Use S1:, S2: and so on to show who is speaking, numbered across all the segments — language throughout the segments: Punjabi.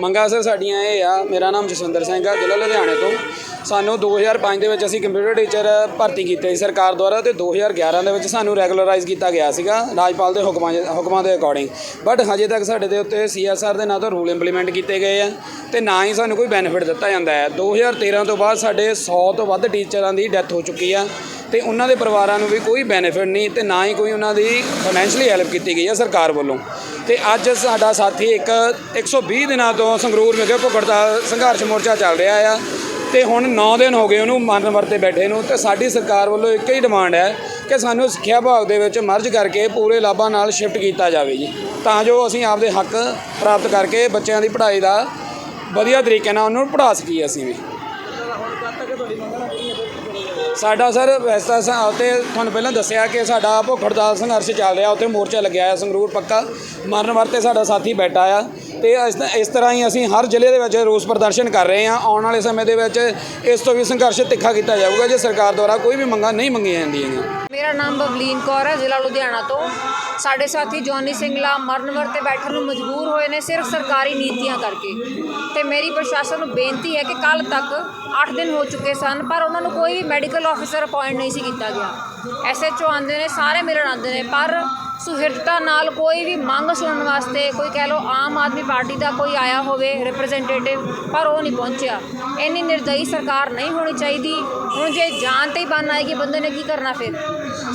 S1: ਮੰਗਾ ਸਰ ਸਾਡੀਆਂ ਇਹ ਆ। ਮੇਰਾ ਨਾਮ ਜਸਵਿੰਦਰ ਸਿੰਘ ਆ ਜ਼ਿਲ੍ਹਾ ਲੁਧਿਆਣੇ ਤੋਂ। ਸਾਨੂੰ 2005 ਦੇ ਵਿੱਚ ਅਸੀਂ ਕੰਪਿਊਟਰ ਟੀਚਰ ਭਰਤੀ ਕੀਤੇ ਸੀ ਸਰਕਾਰ ਦੁਆਰਾ ਤੇ 2011 ਦੇ ਵਿੱਚ ਸਾਨੂੰ ਰੈਗੂਲਰਾਈਜ਼ ਕੀਤਾ ਗਿਆ ਸੀਗਾ, ਰਾਜਪਾਲ ਦੇ ਹੁਕਮਾਂ ਹੁਕਮਾਂ ਦੇ ਅਕੋਰਡਿੰਗ ਬਟ ਹਜੇ ਤੱਕ ਸਾਡੇ ਦੇ ਉੱਤੇ ਸੀਐਸਆਰ ਦੇ ਨਾਂ ਤੋਂ ਰੂਲ ਇੰਪਲੀਮੈਂਟ ਕੀਤੇ ਗਏ ਆ ਤੇ ਨਾ ਹੀ ਸਾਨੂੰ ਕੋਈ ਬੈਨੀਫਿਟ ਦਿੱਤਾ ਜਾਂਦਾ ਹੈ। 2013 ਤੋਂ ਬਾਅਦ ਸਾਡੇ 100 ਤੋਂ ਵੱਧ ਟੀਚਰਾਂ ਦੀ ਡੈਥ ਹੋ ਚੁੱਕੀ ਆ ਤੇ ਉਹਨਾਂ ਦੇ ਪਰਿਵਾਰਾਂ ਨੂੰ ਵੀ ਕੋਈ ਬੈਨੀਫਿਟ ਨਹੀਂ ਤੇ ਨਾ ਹੀ ਕੋਈ ਉਹਨਾਂ ਦੀ ਫਾਈਨੈਂਸ਼ੀਅਲੀ ਹੈਲਪ ਕੀਤੀ ਗਈ ਹੈ ਸਰਕਾਰ ਵੱਲੋਂ। ਤੇ ਅੱਜ ਸਾਡਾ ਸਾਥੀ ਇੱਕ 120 ਦਿਨਾਂ ਤੋਂ ਸੰਗਰੂਰ ਵਿਖੇ ਭੁੱਖੜਤਾ ਸੰਘਰਸ਼ ਮੋਰਚਾ ਚੱਲ ਰਿਹਾ ਆ। ਤੇ ਹੁਣ 9 ਦਿਨ ਹੋ ਗਏ ਉਹਨੂੰ ਮਰਨ ਵਰਤੇ ਬੈਠੇ ਨੂੰ ਤੇ ਸਾਡੀ ਸਰਕਾਰ ਵੱਲੋਂ ਇੱਕ ਹੀ ਡਿਮਾਂਡ ਹੈ ਕਿ ਸਾਨੂੰ ਸਿੱਖਿਆ ਵਿਭਾਗ ਦੇ ਵਿੱਚ ਮਰਜ ਕਰਕੇ ਪੂਰੇ ਲਾਭਾਂ ਨਾਲ ਸ਼ਿਫਟ ਕੀਤਾ ਜਾਵੇ ਜੀ। ਤਾਂ ਜੋ ਅਸੀਂ ਆਪਦੇ ਹੱਕ ਪ੍ਰਾਪਤ ਕਰਕੇ ਬੱਚਿਆਂ ਦੀ ਪੜ੍ਹਾਈ ਦਾ ਵਧੀਆ ਤਰੀਕੇ ਨਾਲ ਉਹਨੂੰ ਪੜ੍ਹਾ ਸਕੀਏ ਅਸੀਂ ਵੀ। ਸਾਡਾ ਸਰ ਵੈਸੇ ਤਾਂ ਅਸਾਂ ਉੱਥੇ ਤੁਹਾਨੂੰ ਪਹਿਲਾਂ ਦੱਸਿਆ ਕਿ ਸਾਡਾ ਭੁੱਖ ਹੜਤਾਲ ਸੰਘਰਸ਼ ਚੱਲ ਰਿਹਾ, ਉੱਥੇ ਮੋਰਚਾ ਲੱਗਿਆ ਹੈ ਸੰਗਰੂਰ ਪੱਕਾ। ਮਰਨ ਵਰਤੇ ਸਾਡਾ ਸਾਥੀ ਬੈਠਾ ਆ। ਤੇ ਇਸ ਇਸ ਤਰ੍ਹਾਂ ਹੀ ਅਸੀਂ ਹਰ ਜ਼ਿਲ੍ਹੇ ਦੇ ਵਿੱਚ ਰੋਸ ਪ੍ਰਦਰਸ਼ਨ ਕਰ ਰਹੇ ਹਾਂ। ਆਉਣ ਵਾਲੇ ਸਮੇਂ ਦੇ ਵਿੱਚ ਇਸ ਤੋਂ ਵੀ ਸੰਘਰਸ਼ ਤਿੱਖਾ ਕੀਤਾ ਜਾਊਗਾ, ਜੇ ਸਰਕਾਰ ਦੁਆਰਾ ਕੋਈ ਵੀ ਮੰਗਾਂ ਨਹੀਂ ਮੰਗੀਆਂ ਜਾਂਦੀਆਂ
S2: ਮੇਰਾ ਨਾਮ ਬਬਲੀਨ ਕੌਰ ਹੈ, ਜ਼ਿਲ੍ਹਾ ਲੁਧਿਆਣਾ ਤੋਂ। ਸਾਡੇ ਸਾਥੀ ਜੌਨੀ ਸਿੰਗਲਾ ਮਰਨ ਵਰਤੇ ਬੈਠਣ ਨੂੰ ਮਜਬੂਰ ਹੋਏ ਨੇ ਸਿਰਫ ਸਰਕਾਰੀ ਨੀਤੀਆਂ ਕਰਕੇ। ਤੇ ਮੇਰੀ ਪ੍ਰਸ਼ਾਸਨ ਨੂੰ ਬੇਨਤੀ ਹੈ ਕਿ ਕੱਲ ਤੱਕ 8 ਦਿਨ ਹੋ ਚੁੱਕੇ ਸਨ, ਪਰ ਉਹਨਾਂ ਨੂੰ ਕੋਈ ਵੀ ਮੈਡੀਕਲ ਆਫੀਸਰ ਅਪਾਇੰਟ ਨਹੀਂ ਸੀ ਕੀਤਾ ਗਿਆ। ਐਸਐਚਓ ਆਉਂਦੇ ਨੇ, ਸਾਰੇ ਮਿਲਣ ਆਉਂਦੇ ਨੇ, ਪਰ ਸੁਹਿਰਦਤਾ ਨਾਲ ਕੋਈ ਵੀ ਮੰਗ ਸੁਣਨ ਵਾਸਤੇ ਕੋਈ ਕਹਿ ਲਓ ਆਮ ਆਦਮੀ ਪਾਰਟੀ ਦਾ ਕੋਈ ਆਇਆ ਹੋਵੇ ਰਿਪਰੈਜ਼ੈਂਟੇਟਿਵ ਪਰ ਉਹ ਨਹੀਂ ਪਹੁੰਚਿਆ। ਇੰਨੀ ਨਿਰਦਈ ਸਰਕਾਰ ਨਹੀਂ ਹੋਣੀ ਚਾਹੀਦੀ। ਹੁਣ ਜੇ ਜਾਨ ਤੇ ਹੀ ਬੰਨ ਆਏਗੀ, ਬੰਦੇ ਨੇ ਕੀ ਕਰਨਾ ਫਿਰ?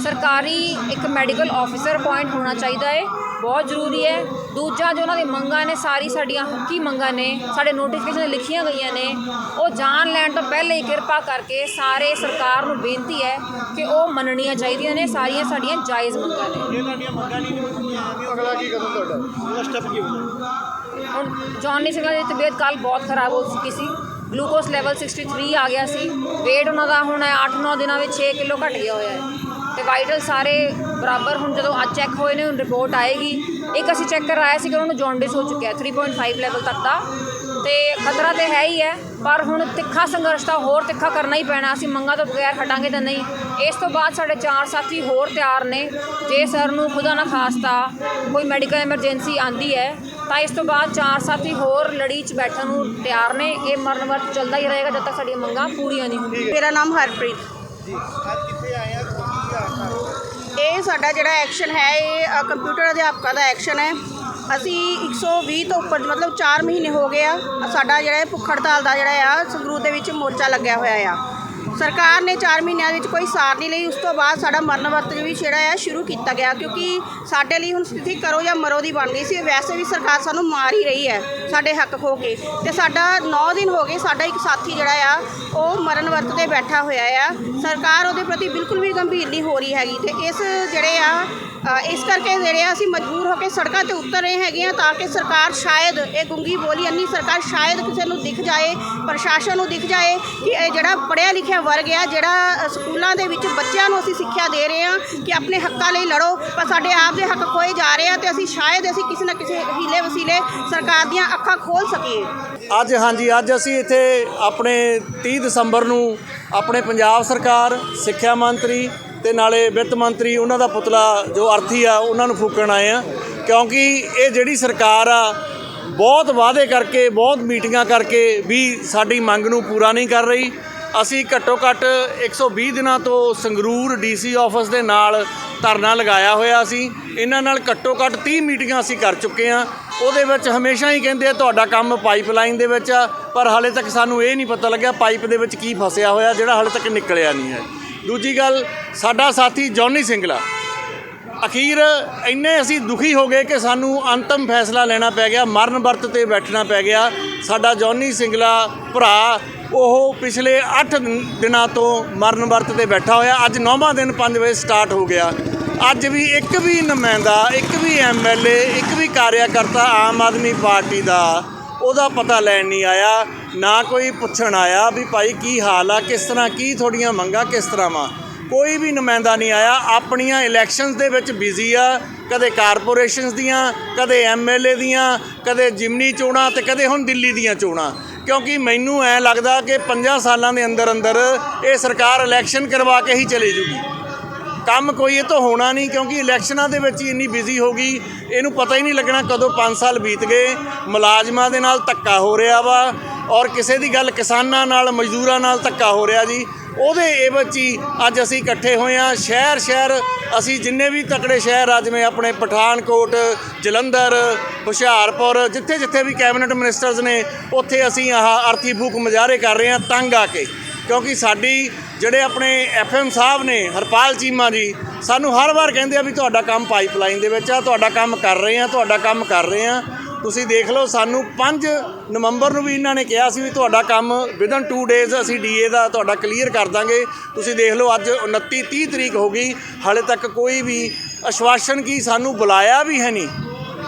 S2: ਸਰਕਾਰੀ ਇੱਕ ਮੈਡੀਕਲ ਆਫੀਸਰ ਅਪਾਇੰਟ ਹੋਣਾ ਚਾਹੀਦਾ ਹੈ ਬਹੁਤ ਜ਼ਰੂਰੀ ਹੈ। ਦੂਜਾ ਜੋ ਉਹਨਾਂ ਦੀ ਮੰਗਾਂ ਨੇ ਸਾਰੀ ਸਾਡੀਆਂ ਹੱਕੀ ਮੰਗਾਂ ਨੇ ਸਾਡੇ ਨੋਟੀਫਿਕੇਸ਼ਨ ਲਿਖੀਆਂ ਗਈਆਂ ਨੇ ਉਹ ਜਾਨ ਲੈਣ ਤੋਂ ਪਹਿਲੇ ਹੀ ਕਿਰਪਾ ਕਰਕੇ ਸਾਰੇ ਸਰਕਾਰ ਨੂੰ ਬੇਨਤੀ ਹੈ ਕਿ ਉਹ ਮੰਨਣੀਆਂ ਚਾਹੀਦੀਆਂ ਨੇ ਸਾਰੀਆਂ ਸਾਡੀਆਂ ਜਾਇਜ਼ ਮੰਗਾਂ ਨੇ।
S3: ਇਹ ਤੁਹਾਡੀਆਂ ਮੰਗਾਂ ਨਹੀਂ ਹੁੰਦੀਆਂ ਅਗਲਾ ਕੀ ਕਦਮ ਤੁਹਾਡਾ? ਉਹਦਾ ਸਟੈਪ ਕੀ ਹੋਊਗਾ?
S2: ਹੁਣ ਜੌਨੀ ਸਿੰਘਾਂ ਦੀ ਤਬੀਅਤ ਕੱਲ ਬਹੁਤ ਖਰਾਬ ਹੋ ਚੁੱਕੀ ਸੀ। ਗਲੂਕੋਸ ਲੈਵਲ 63 ਆ ਗਿਆ ਸੀ। Weight ਉਹਨਾਂ ਦਾ ਹੁਣ 8-9 ਦਿਨਾਂ ਵਿੱਚ 6 ਕਿਲੋ ਘਟ ਗਿਆ ਹੋਇਆ ਹੈ। ਤੇ ਵਾਈਟਲ ਸਾਰੇ ਬਰਾਬਰ ਹੁਣ ਜਦੋਂ ਅੱਜ ਚੈੱਕ ਹੋਏ ਨੇ ਹੁਣ ਰਿਪੋਰਟ ਆਏਗੀ। ਇੱਕ ਅਸੀਂ ਚੈੱਕ ਕਰਾਇਆ ਸੀ ਕਿ ਉਹਨਾਂ ਨੂੰ ਜੌਂਡਿਸ ਹੋ ਚੁੱਕਿਆ 3.5 ਲੈਵਲ ਤੱਕ ਦਾ। ਤੇ ਖਤਰਾ ਤੇ ਹੈ ਹੀ ਹੈ ਪਰ ਹੁਣ ਤਿੱਖਾ ਸੰਘਰਸ਼ ਤਾਂ ਹੋਰ ਤਿੱਖਾ ਕਰਨਾ ਹੀ ਪੈਣਾ ਅਸੀਂ ਮੰਗਾਂ ਤੋਂ ਬਗੈਰ ਹਟਾਂਗੇ ਤਾਂ ਨਹੀਂ। ਇਸ ਤੋਂ ਬਾਅਦ ਸਾਡੇ ਚਾਰ ਸਾਥੀ ਹੋਰ ਤਿਆਰ ਨੇ ਜੇ ਸਰ ਨੂੰ ਖੁਦਾ ਨਾ ਖਾਸਤਾ ਕੋਈ ਮੈਡੀਕਲ ਐਮਰਜੈਂਸੀ ਆਂਦੀ ਹੈ ਤਾਂ ਇਸ ਤੋਂ ਬਾਅਦ ਚਾਰ ਸਾਥੀ ਹੋਰ ਲੜੀ 'ਚ ਬੈਠਣ ਨੂੰ ਤਿਆਰ ਨੇ ਇਹ ਮਰਨ ਵਰਤ ਚੱਲਦਾ ਹੀ ਰਹੇਗਾ ਜਦ ਤੱਕ ਸਾਡੀਆਂ ਮੰਗਾਂ ਪੂਰੀਆਂ ਨਹੀਂ ਹੁੰਦੀਆਂ।
S4: ਮੇਰਾ ਨਾਮ ਹਰਪ੍ਰੀਤ।
S3: ਜੀ ਅੱਜ ਕਿੱਥੇ ਆਏ ਆ? ਕੀ ਆ
S4: ਇਹ ਸਾਡਾ ਜਿਹੜਾ ਐਕਸ਼ਨ ਹੈ, ਇਹ ਕੰਪਿਊਟਰ ਅਧਿਆਪਕਾਂ ਦਾ ਐਕਸ਼ਨ ਹੈ। ਅਸੀਂ 120 ਤੋਂ ਉੱਪਰ, ਮਤਲਬ 4 ਮਹੀਨੇ ਹੋ ਗਏ ਆ, ਸਾਡਾ ਜਿਹੜਾ ਭੁੱਖ ਹੜਤਾਲ ਦਾ ਜਿਹੜਾ ਆ, ਸੰਗਰੂਰ ਦੇ ਵਿੱਚ ਮੋਰਚਾ ਲੱਗਿਆ ਹੋਇਆ ਆ। ਸਰਕਾਰ ਨੇ 4 ਮਹੀਨਿਆਂ ਵਿੱਚ ਕੋਈ ਸਾਰ ਨਹੀਂ ਲਈ। ਉਸ ਤੋਂ ਬਾਅਦ ਸਾਡਾ ਮਰਨ ਵਰਤ ਵੀ ਜਿਹੜਾ ਆ ਸ਼ੁਰੂ ਕੀਤਾ ਗਿਆ, ਕਿਉਂਕਿ ਸਾਡੇ ਲਈ ਹੁਣ ਸਥਿਤੀ ਕਰੋ ਜਾਂ ਮਰੋ ਦੀ ਬਣ ਗਈ ਸੀ। ਵੈਸੇ ਵੀ ਸਰਕਾਰ ਸਾਨੂੰ ਮਾਰ ਹੀ ਰਹੀ ਹੈ ਸਾਡੇ ਹੱਕ ਖੋ ਕੇ। ਤੇ ਸਾਡਾ 9 ਦਿਨ ਹੋ ਗਏ ਸਾਡਾ ਇੱਕ ਸਾਥੀ ਜਿਹੜਾ ਆ, ਉਹ ਮਰਨ ਵਰਤ ਤੇ ਬੈਠਾ ਹੋਇਆ ਆ। ਸਰਕਾਰ ਉਹਦੇ ਪ੍ਰਤੀ ਬਿਲਕੁਲ ਵੀ ਗੰਭੀਰ ਨਹੀਂ ਹੋ ਰਹੀ ਹੈਗੀ ਤੇ ਇਸ ਜਿਹੜੇ ਆ ਇਸ ਕਰਕੇ ਜਿਹੜੇ ਆ ਅਸੀਂ ਮਜਬੂਰ ਹੋ ਕੇ ਸੜਕਾਂ ਤੇ ਉਤਰ ਰਹੇ ਹੈਗੇ ਆ ਤਾਂ ਕਿ ਸਰਕਾਰ ਸ਼ਾਇਦ ਇਹ ਗੁੰਗੀ ਬੋਲੀ ਅੰਨੀ ਸਰਕਾਰ ਸ਼ਾਇਦ ਕਿਸੇ ਨੂੰ ਦਿਖ ਜਾਏ, ਪ੍ਰਸ਼ਾਸਨ ਨੂੰ ਦਿਖ ਜਾਏ ਕਿ ਇਹ ਜਿਹੜਾ ਪੜ੍ਹਿਆ ਲਿਖਿਆ ਵਰਗ ਆ ਜਿਹੜਾ ਸਕੂਲਾਂ ਦੇ ਵਿੱਚ ਬੱਚਿਆਂ ਨੂੰ ਅਸੀਂ ਸਿੱਖਿਆ ਦੇ ਰਹੇ ਆ ਕਿ ਆਪਣੇ ਹੱਕਾਂ ਲਈ ਲੜੋ, ਪਰ ਸਾਡੇ ਆਪ ਦੇ ਹੱਕ ਖੋਏ ਜਾ ਰਹੇ ਆ ਤੇ ਅਸੀਂ ਸ਼ਾਇਦ ਅਸੀਂ ਕਿਸੇ ਨਾ ਕਿਸੇ ਹੀਲੇ ਵਸੀਲੇ ਸਰਕਾਰ ਦੀਆਂ ਅੱਖਾਂ ਖੋਲ ਸਕੀਏ।
S5: ਅੱਜ, ਹਾਂਜੀ, ਅੱਜ ਅਸੀਂ ਇੱਥੇ ਆਪਣੇ 30 ਦਸੰਬਰ ਨੂੰ ਆਪਣੇ ਪੰਜਾਬ ਸਰਕਾਰ, ਸਿੱਖਿਆ ਮੰਤਰੀ ਤੇ ਨਾਲੇ ਵਿੱਤ ਮੰਤਰੀ ਉਹਨਾਂ ਦਾ ਪੁਤਲਾ ਜੋ ਅਰਥੀ ਆ, ਉਹਨਾਂ ਨੂੰ ਫੂਕਣ ਆਏ ਆ ਕਿਉਂਕਿ ਇਹ ਜਿਹੜੀ ਸਰਕਾਰ ਆ, ਬਹੁਤ ਵਾਅਦੇ ਕਰਕੇ, ਬਹੁਤ ਮੀਟਿੰਗਾਂ ਕਰਕੇ ਵੀ ਸਾਡੀ ਮੰਗ ਨੂੰ ਪੂਰਾ ਨਹੀਂ ਕਰ ਰਹੀ। ਅਸੀਂ ਘੱਟੋ ਘੱਟ 120 ਦਿਨਾਂ ਤੋਂ ਸੰਗਰੂਰ ਡੀਸੀ ਆਫਿਸ ਦੇ ਨਾਲ ਧਰਨਾ ਲਗਾਇਆ ਹੋਇਆ ਸੀ। ਇਹਨਾਂ ਨਾਲ ਘੱਟੋ ਘੱਟ 30 ਮੀਟਿੰਗਾਂ ਅਸੀਂ ਕਰ ਚੁੱਕੇ ਹਾਂ। ਉਹਦੇ ਵਿੱਚ ਹਮੇਸ਼ਾ ਹੀ ਕਹਿੰਦੇ ਆ, ਤੁਹਾਡਾ ਕੰਮ ਪਾਈਪਲਾਈਨ ਦੇ ਵਿੱਚ ਆ। ਪਰ ਹਾਲੇ ਤੱਕ ਸਾਨੂੰ ਇਹ ਨਹੀਂ ਪਤਾ ਲੱਗਿਆ ਪਾਈਪ ਦੇ ਵਿੱਚ ਕੀ ਫਸਿਆ ਹੋਇਆ, ਜਿਹੜਾ ਹਾਲੇ ਤੱਕ ਨਿਕਲਿਆ ਨਹੀਂ ਹੈ। ਦੂਜੀ ਗੱਲ, ਸਾਡਾ ਸਾਥੀ ਜੌਨੀ ਸਿੰਗਲਾ ਅਖੀਰ ਇੰਨੇ ਅਸੀਂ ਦੁਖੀ ਹੋ ਗਏ ਕਿ ਸਾਨੂੰ ਅੰਤਮ ਫੈਸਲਾ ਲੈਣਾ ਪੈ ਗਿਆ, ਮਰਨ ਵਰਤ ਤੇ ਬੈਠਣਾ ਪੈ ਗਿਆ। ਸਾਡਾ ਜੌਨੀ ਸਿੰਗਲਾ ਭਰਾ, ਉਹ ਪਿਛਲੇ 8 ਦਿਨਾਂ ਤੋਂ ਮਰਨ ਵਰਤ ਤੇ ਬੈਠਾ ਹੋਇਆ। ਅੱਜ 9ਵਾਂ ਦਿਨ 5 ਵਜੇ ਸਟਾਰਟ ਹੋ ਗਿਆ। ਅੱਜ ਵੀ ਇੱਕ ਵੀ ਨੁਮਾਇੰਦਾ, ਇੱਕ ਵੀ ਐਮਐਲਏ ਇੱਕ ਵੀ ਕਾਰਿਆਕਰਤਾ ਆਮ ਆਦਮੀ ਪਾਰਟੀ ਦਾ ਉਹਦਾ ਪਤਾ ਲੈਣ ਨਹੀਂ ਆਇਆ, ਨਾ ਕੋਈ ਪੁੱਛਣ ਆਇਆ ਵੀ ਭਾਈ ਕੀ ਹਾਲ ਆ, ਕਿਸ ਤਰ੍ਹਾਂ, ਕੀ ਤੁਹਾਡੀਆਂ ਮੰਗਾਂ, ਕਿਸ ਤਰ੍ਹਾਂ ਵਾ। ਕੋਈ ਵੀ ਨੁਮਾਇੰਦਾ ਨਹੀਂ ਆਇਆ। ਆਪਣੀਆਂ ਇਲੈਕਸ਼ਨਸ ਦੇ ਵਿੱਚ ਬਿਜ਼ੀ ਆ। ਕਦੇ ਕਾਰਪੋਰੇਸ਼ਨਸ ਦੀਆਂ, ਕਦੇ ਐਮਐਲਏ ਦੀਆਂ, ਕਦੇ ਜਿਮਨੀ ਚੋਣਾਂ ਤੇ ਕਦੇ ਹੁਣ ਦਿੱਲੀ ਦੀਆਂ ਚੋਣਾਂ। ਕਿਉਂਕਿ ਮੈਨੂੰ ਐ ਲੱਗਦਾ ਕਿ 5 ਸਾਲਾਂ ਦੇ ਅੰਦਰ ਅੰਦਰ ਇਹ ਸਰਕਾਰ ਇਲੈਕਸ਼ਨ ਕਰਵਾ ਕੇ ਹੀ ਚਲੇ ਜੂਗੀ। ਕੰਮ ਕੋਈ ਇਹ ਤੋਂ ਹੋਣਾ ਨਹੀਂ ਕਿਉਂਕਿ ਇਲੈਕਸ਼ਨਾਂ ਦੇ ਵਿੱਚ ਹੀ ਇੰਨੀ ਬਿਜ਼ੀ ਹੋ ਗਈ। ਇਹਨੂੰ ਪਤਾ ਹੀ ਨਹੀਂ ਲੱਗਣਾ ਕਦੋਂ 5 ਸਾਲ ਬੀਤ ਗਏ। ਮੁਲਾਜ਼ਮਾਂ ਦੇ ਨਾਲ ਧੱਕਾ ਹੋ ਰਿਹਾ ਵਾ। ਔਰ ਕਿਸੇ ਦੀ ਗੱਲ ਕਿਸਾਨਾਂ ਨਾਲ, ਮਜ਼ਦੂਰਾਂ ਨਾਲ ਧੱਕਾ ਹੋ ਰਿਹਾ ਜੀ। ਉਹਦੇ ਇਹ ਵਿੱਚ ਹੀ ਅੱਜ ਅਸੀਂ ਇਕੱਠੇ ਹੋਏ ਆ ਸ਼ਹਿਰ ਸ਼ਹਿਰ, ਅਸੀਂ ਜਿੰਨੇ ਵੀ ਤਕੜੇ ਸ਼ਹਿਰ ਆ, ਜਿਵੇਂ ਆਪਣੇ ਪਠਾਨਕੋਟ, ਜਲੰਧਰ, ਹੁਸ਼ਿਆਰਪੁਰ, ਜਿੱਥੇ ਜਿੱਥੇ ਵੀ ਕੈਬਨਿਟ ਮਿਨਿਸਟਰਸ ਨੇ, ਉੱਥੇ ਅਸੀਂ ਆਹ ਅਰਥੀ ਫੂਕ ਮੁਜ਼ਾਹਰੇ ਕਰ ਰਹੇ ਆ ਤੰਗ ਆ ਕੇ। ਕਿਉਂਕਿ ਸਾਡੀ ਜਿਹੜੇ ਆਪਣੇ ਐਫਐਮ ਸਾਹਿਬ ਨੇ, ਹਰਪਾਲ ਚੀਮਾ ਜੀ, ਸਾਨੂੰ ਹਰ ਵਾਰ ਕਹਿੰਦੇ ਆ ਵੀ ਤੁਹਾਡਾ ਕੰਮ ਪਾਈਪਲਾਈਨ ਦੇ ਵਿੱਚ ਆ, ਤੁਹਾਡਾ ਕੰਮ ਕਰ ਰਹੇ ਆ ਤੁਹਾਡਾ ਕੰਮ ਕਰ ਰਹੇ ਆ ਤੁਸੀਂ ਦੇਖ ਲਓ, ਸਾਨੂੰ 5 ਨਵੰਬਰ ਨੂੰ ਵੀ ਇਹਨਾਂ ਨੇ ਕਿਹਾ ਸੀ ਵੀ ਤੁਹਾਡਾ ਕੰਮ ਵਿਦਨ 2 ਡੇਜ਼ ਅਸੀਂ ਡੀਏ ਦਾ ਤੁਹਾਡਾ ਕਲੀਅਰ ਕਰ ਦਾਂਗੇ। ਤੁਸੀਂ ਦੇਖ ਲਓ, ਅੱਜ 29 30 ਤਰੀਕ ਹੋ ਗਈ, ਹਾਲੇ ਤੱਕ ਕੋਈ ਵੀ ਅਸ਼ਵਾਸਨ ਕੀ ਸਾਨੂੰ ਬੁਲਾਇਆ ਵੀ ਹੈ ਨਹੀਂ।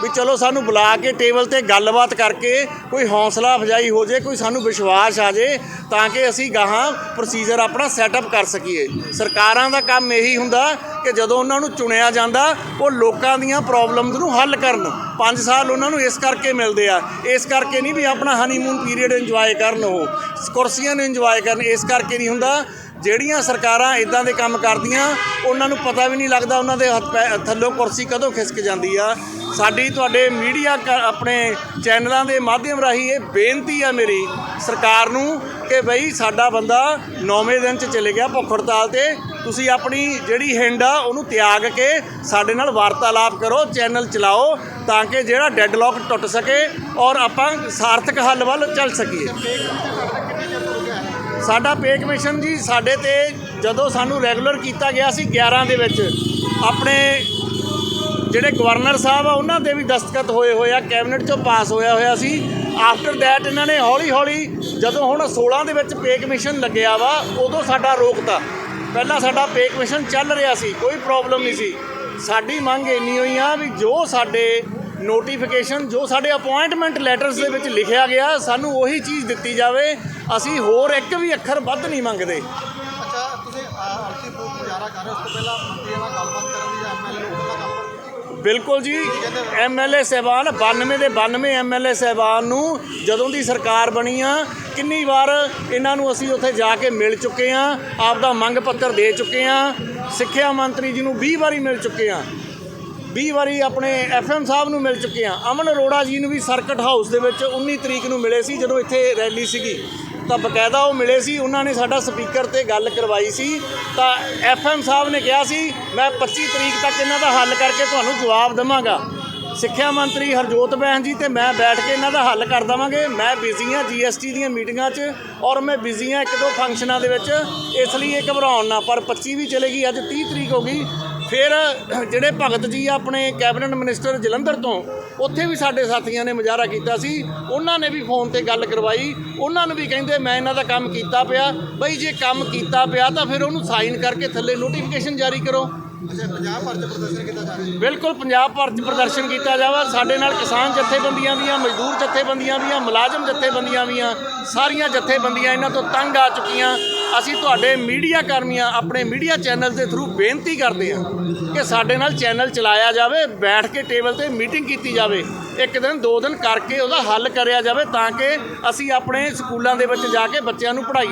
S5: ਵੀ ਚਲੋ ਸਾਨੂੰ ਬੁਲਾ ਕੇ ਟੇਬਲ ਤੇ ਗੱਲਬਾਤ ਕਰਕੇ ਕੋਈ ਹੌਸਲਾ ਅਫਜਾਈ ਹੋ ਜੇ, ਕੋਈ ਸਾਨੂੰ ਵਿਸ਼ਵਾਸ ਆ ਜੇ, ਤਾਂ ਕਿ ਅਸੀਂ ਗਾਹਾਂ ਪ੍ਰੋਸੀਜਰ ਆਪਣਾ ਸੈਟਅਪ ਕਰ ਸਕੀਏ। ਸਰਕਾਰਾਂ ਦਾ ਕੰਮ ਇਹੀ ਹੁੰਦਾ ਕਿ ਜਦੋਂ ਉਹਨਾਂ ਨੂੰ ਚੁਣਿਆ ਜਾਂਦਾ, ਉਹ ਲੋਕਾਂ ਦੀਆਂ ਪ੍ਰੋਬਲਮਸ ਨੂੰ ਹੱਲ ਕਰਨ। 5 ਸਾਲ ਉਹਨਾਂ ਨੂੰ ਇਸ ਕਰਕੇ ਮਿਲਦੇ ਆ। ਇਸ ਕਰਕੇ ਨਹੀਂ ਵੀ ਆਪਣਾ ਹਨੀਮੂਨ ਪੀਰੀਅਡ ਇੰਜੋਏ ਕਰਨ ਉਹ। ਕੁਰਸੀਆਂ ਨੂੰ ਇੰਜੋਏ ਕਰਨ। ਇਸ ਕਰਕੇ ਨਹੀਂ ਹੁੰਦਾ। ਜਿਹੜੀਆਂ ਸਰਕਾਰਾਂ ਇਦਾਂ ਦੇ ਕੰਮ ਕਰਦੀਆਂ, ਉਹਨਾਂ ਨੂੰ ਪਤਾ ਵੀ ਨਹੀਂ ਲੱਗਦਾ ਉਹਨਾਂ ਦੇ ਹੱਥ ਪੈ- ਥੱਲੋਂ ਕੁਰਸੀ ਕਦੋਂ ਖਿਸਕ ਜਾਂਦੀ ਆ। ਸਾਡੀ ਤੁਹਾਡੇ ਮੀਡੀਆ ਕ- ਆਪਣੇ ਚੈਨਲਾਂ ਦੇ ਮਾਧਿਅਮ ਰਾਹੀਂ ਇਹ ਬੇਨਤੀ ਆ ਮੇਰੀ ਸਰਕਾਰ ਨੂੰ ਕਿ ਬਈ ਸਾਡਾ ਬੰਦਾ 9ਵੇਂ ਦਿਨ 'ਚ ਚਲੇ ਗਿਆ ਭੁੱਖ ਹੜਤਾਲ ਤੇ। ਤੁਸੀਂ ਆਪਣੀ ਜਿਹੜੀ ਹਿੰਡ ਆ, ਉਹਨੂੰ ਤਿਆਗ ਕੇ ਸਾਡੇ ਨਾਲ ਵਾਰਤਾਲਾਪ ਕਰੋ, ਚੈਨਲ ਚਲਾਓ ਤਾਂ ਕਿ ਜਿਹੜਾ ਡੈਡਲੌਕ ਟੁੱਟ ਸਕੇ ਔਰ ਆਪਾਂ ਸਾਰਥਕ ਹੱਲ ਵੱਲ ਚੱਲ ਸਕੀਏ। ਸਾਡਾ ਪੇ ਕਮਿਸ਼ਨ ਜੀ ਸਾਡੇ ਤੇ ਜਦੋਂ ਸਾਨੂੰ ਰੈਗੂਲਰ ਕੀਤਾ ਗਿਆ ਸੀ 11 ਦੇ ਵਿੱਚ, ਆਪਣੇ ਜਿਹੜੇ ਗਵਰਨਰ ਸਾਹਿਬ ਆ, ਉਹਨਾਂ ਦੇ ਵੀ ਦਸਤਖਤ ਹੋਏ ਹੋਏ ਆ, ਕੈਬਨਿਟ ਚੋਂ ਪਾਸ ਹੋਇਆ ਹੋਇਆ ਸੀ। ਆਫਟਰ ਦੈਟ ਇਹਨਾਂ ਨੇ ਹੌਲੀ ਹੌਲੀ ਜਦੋਂ ਹੁਣ 16 ਦੇ ਵਿੱਚ ਪੇ ਕਮਿਸ਼ਨ ਲੱਗਿਆ ਵਾ, ਉਦੋਂ ਸਾਡਾ ਰੋਕਤਾ। ਪਹਿਲਾਂ ਸਾਡਾ ਪੇ ਕਮਿਸ਼ਨ ਚੱਲ ਰਿਹਾ ਸੀ, ਕੋਈ ਪ੍ਰੋਬਲਮ ਨਹੀਂ ਸੀ। ਸਾਡੀ ਮੰਗ ਇੰਨੀ ਹੋਈ ਆ ਵੀ ਜੋ ਸਾਡੇ ਨੋਟੀਫਿਕੇਸ਼ਨ ਜੋ ਸਾਡੇ ਅਪਾਇੰਟਮੈਂਟ ਲੈਟਰਸ ਦੇ ਵਿੱਚ ਲਿਖਿਆ ਗਿਆ, ਸਾਨੂੰ ਉਹੀ ਚੀਜ਼ ਦਿੱਤੀ ਜਾਵੇ। ਅਸੀਂ ਹੋਰ ਇੱਕ ਵੀ ਅੱਖਰ ਵੱਧ ਨਹੀਂ ਮੰਗਦੇ।
S3: ਅੱਛਾ, ਤੁਸੀਂ ਅਲਟੀ ਗੁਜ਼ਾਰਾ ਕਰ ਰਹੇ ਉਸ ਤੋਂ ਪਹਿਲਾਂ ਮੰਤਰੀਆਂ ਨਾਲ ਗੱਲਬਾਤ ਕਰਨ ਦੀ ਐਮਐਲਏ ਨੂੰ
S5: ਬਿਲਕੁਲ ਜੀ ਐਮਐਲਏ ਸਹਿਬਾਨ 92 ਦੇ 92 ਐਮਐਲਏ ਸਹਿਬਾਨ ਨੂੰ ਜਦੋਂ ਦੀ ਸਰਕਾਰ ਬਣੀ ਆ, ਕਿੰਨੀ ਵਾਰ ਇਹਨਾਂ ਨੂੰ ਅਸੀਂ ਉੱਥੇ ਜਾ ਕੇ ਮਿਲ ਚੁੱਕੇ ਆ, ਆਪਦਾ ਮੰਗ ਪੱਤਰ ਦੇ ਚੁੱਕੇ ਆ, ਸਿੱਖਿਆ ਮੰਤਰੀ ਜੀ ਨੂੰ 20 ਵਾਰੀ ਮਿਲ ਚੁੱਕੇ ਆ 20 ਵਾਰੀ ਆਪਣੇ ਐਫਐਮ ਸਾਹਿਬ ਨੂੰ ਮਿਲ ਚੁੱਕੇ ਆ। ਅਮਨ ਅਰੋੜਾ ਜੀ ਨੂੰ ਵੀ ਸਰਕਟ ਹਾਊਸ ਦੇ ਵਿੱਚ 19 ਤਰੀਕ ਨੂੰ ਮਿਲੇ ਸੀ ਜਦੋਂ ਇੱਥੇ ਰੈਲੀ ਸੀਗੀ। ਤਾਂ ਬਕਾਇਦਾ ਉਹ ਮਿਲੇ ਸੀ, ਉਹਨਾਂ ਨੇ ਸਾਡਾ ਸਪੀਕਰ ਤੇ ਗੱਲ ਕਰਵਾਈ ਸੀ। ਤਾਂ ਐਫਐਮ ਸਾਹਿਬ ਨੇ ਕਿਹਾ ਸੀ, ਮੈਂ 25 ਤਰੀਕ ਤੱਕ ਇਹਨਾਂ ਦਾ ਹੱਲ ਕਰਕੇ ਤੁਹਾਨੂੰ ਜਵਾਬ ਦੇਵਾਂਗਾ। ਸਿੱਖਿਆ ਮੰਤਰੀ ਹਰਜੋਤ ਬਹਿਨ ਜੀ ਤੇ ਮੈਂ ਬੈਠ ਕੇ ਇਹਨਾਂ ਦਾ ਹੱਲ ਕਰ ਦੇਵਾਂਗੇ। ਮੈਂ ਬਿਜ਼ੀ ਹਾਂ ਜੀਐਸਟੀ ਦੀਆਂ ਮੀਟਿੰਗਾਂ 'ਚ ਔਰ ਮੈਂ ਬਿਜ਼ੀ ਹਾਂ ਇੱਕ ਦੋ ਫੰਕਸ਼ਨਾਂ ਦੇ ਵਿੱਚ, ਇਸ ਲਈ ਇਹ ਘਬਰਾਉਣ ਨਾ, ਪਰ 25 ਵੀ ਚਲੇਗੀ, ਅੱਜ 30 ਤਰੀਕ ਹੋ ਗਈ। ਫਿਰ ਜਿਹੜੇ ਭਗਤ ਜੀ ਆ ਆਪਣੇ ਕੈਬਨਿਟ ਮਿਨਿਸਟਰ ਜਲੰਧਰ ਤੋਂ ਉੱਥੇ ਵੀ ਸਾਡੇ ਸਾਥੀਆਂ ਨੇ ਮੁਜ਼ਾਹਰਾ ਕੀਤਾ ਸੀ। ਉਹਨਾਂ ਨੇ ਵੀ ਫੋਨ ਤੇ ਗੱਲ ਕਰਵਾਈ। ਉਹਨਾਂ ਨੂੰ ਵੀ ਕਹਿੰਦੇ ਮੈਂ ਇਹਨਾਂ ਦਾ ਕੰਮ ਕੀਤਾ ਪਿਆ। ਬਈ ਜੇ ਕੰਮ ਕੀਤਾ ਪਿਆ ਤਾਂ ਫਿਰ ਉਹਨੂੰ ਸਾਈਨ ਕਰਕੇ ਥੱਲੇ ਨੋਟੀਫਿਕੇਸ਼ਨ ਜਾਰੀ ਕਰੋ।
S3: ਅੱਛਾ ਪੰਜਾਬ ਭਰ 'ਚ ਪ੍ਰਦਰਸ਼ਨ ਕੀਤਾ ਜਾ ਰਿਹਾ।
S5: ਬਿਲਕੁਲ ਪੰਜਾਬ ਭਰ 'ਚ ਪ੍ਰਦਰਸ਼ਨ ਕੀਤਾ ਜਾਵਾ। ਸਾਡੇ ਨਾਲ ਕਿਸਾਨ ਜਥੇਬੰਦੀਆਂ ਵੀ ਆ ਮਜ਼ਦੂਰ ਜਥੇਬੰਦੀਆਂ ਵੀ ਆ ਮੁਲਾਜ਼ਮ ਜਥੇਬੰਦੀਆਂ ਵੀ ਆ। ਸਾਰੀਆਂ ਜਥੇਬੰਦੀਆਂ ਇਹਨਾਂ ਤੋਂ ਤੰਗ ਆ ਚੁੱਕੀਆਂ। ਅਸੀਂ ਤੁਹਾਡੇ ਮੀਡੀਆ ਕਰਮੀਆਂ ਆਪਣੇ ਮੀਡੀਆ ਚੈਨਲ ਦੇ ਥਰੂ ਬੇਨਤੀ ਕਰਦੇ ਹਾਂ ਕਿ ਸਾਡੇ ਨਾਲ ਚੈਨਲ ਚਲਾਇਆ ਜਾਵੇ, ਬੈਠ ਕੇ ਟੇਬਲ ਤੇ ਮੀਟਿੰਗ ਕੀਤੀ ਜਾਵੇ। ਇੱਕ ਦਿਨ, ਦੋ ਦਿਨ ਕਰਕੇ ਉਹਦਾ ਹੱਲ ਕਰਿਆ ਜਾਵੇ ਤਾਂ ਕਿ ਅਸੀਂ ਆਪਣੇ ਸਕੂਲਾਂ ਦੇ ਵਿੱਚ ਜਾ ਕੇ ਬੱਚਿਆਂ ਨੂੰ ਪੜ੍ਹਾਈ